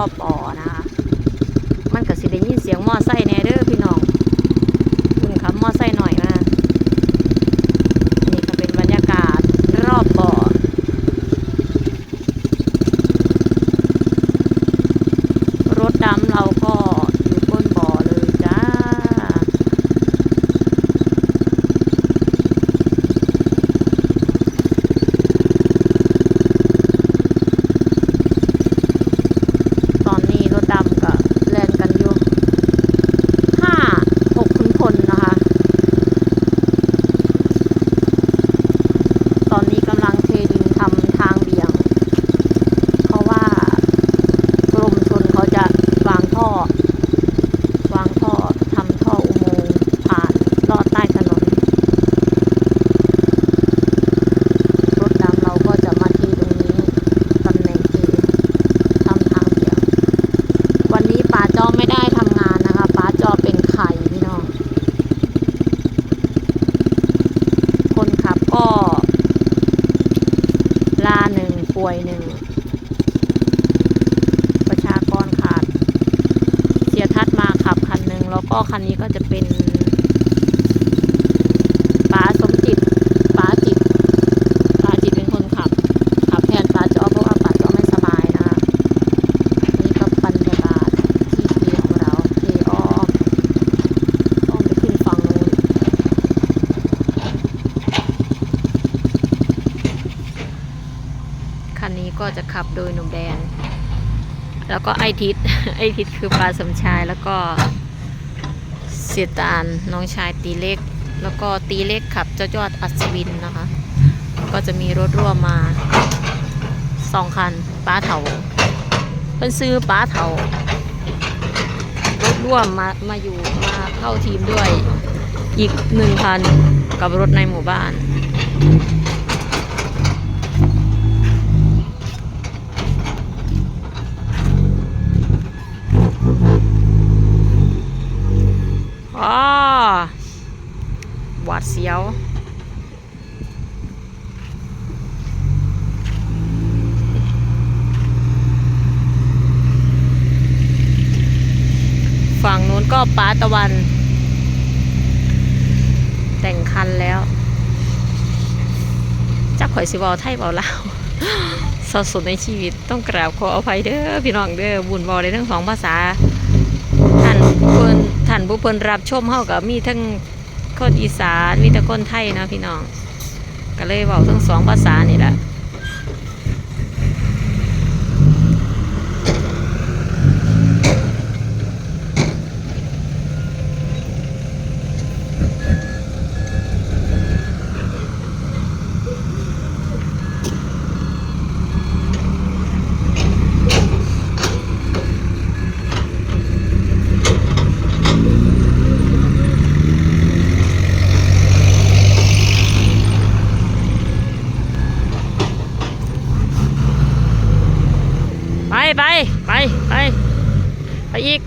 อปอนะคะ มันกับสิได้ยินเสียงมอไซค์แน่เด้อพี่น้องคุณขับมอไซค์หน่อยมานี่ก็เป็นบรรยากาศรอบบ่อรถดำเราก็ ก็ ลาหนึ่งป่วยหนึ่ง ประชากรขาด เสียทัดมาขับคันหนึ่งแล้วก็คันนี้ก็จะเป็นป้าสมจิตป้าจิตป้าจิตเป็นคนขับ ขับแทนป้าจอเพราะว่าป้าจอไม่สบายนะคะ นี่ก็บรรยากาศที่เทของเราเทออมอ้อมไปขึ้นฝั่งนู้น คันนี้ก็จะขับโดยหนุ่มแดน แล้วก็ไอทิศไอทิศคือปลาสมชายแล้วก็เสียตาลน้องชายตีเล็ก แล้วก็ตีเล็กขับเจ้ายอดอัศวินนะคะ ก็จะมีรถร่วมมาสองคันป้าเถาเป็นซื้อป้าเถารถร่วมมามาอยู่มาเข้าทีมด้วยอีกหนึ่งคันกับรถในหมู่บ้าน อ๋อาดเสียว ฝั่งนู้นก็ป้าตะวัน แต่งคันแล้วจักข่อยสิเวาไทยเบาลาวสับสนในชีวิตต้องกราบขออภัยเด้อพี่น้องเด้อบุญบอได้ทั้งสองภาษาท่านเพิ่นท่านผู้เพิ่นรับชมเฮาก็มีทั้ง คนอีสานมีแต่คนไทยนะพี่น้องก็เลยเว้าทั้งสองภาษานี่แหละ ไปไปไปไปไปอีก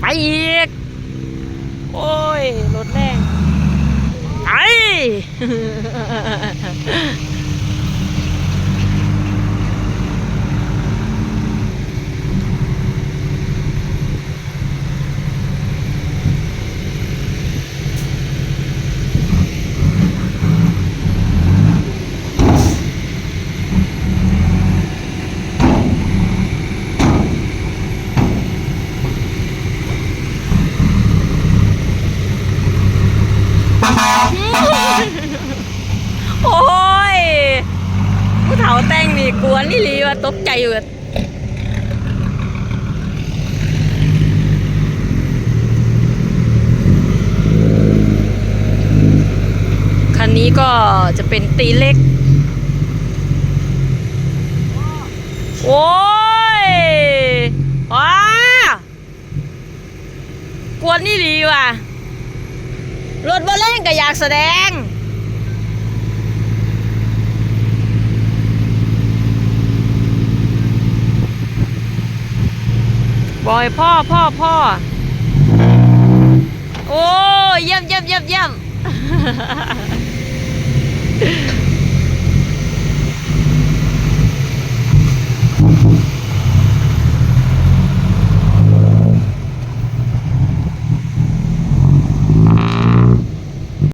ไปอีก โอ้ยรถแรงไป โอ้ยผู้ เฒ่าแต่งนี่กวนี่ลีว่าตกใจอยู่คันนี้ก็จะเป็นตีเล็ก โอ้ยว้ากวนนี่ลีว่ะรถบ่เล่นก็อยากแสดง บอยพ่อพ่อพ่อโอ้เยี่ยมเยี่ยมเยี่ยมเยี่ยม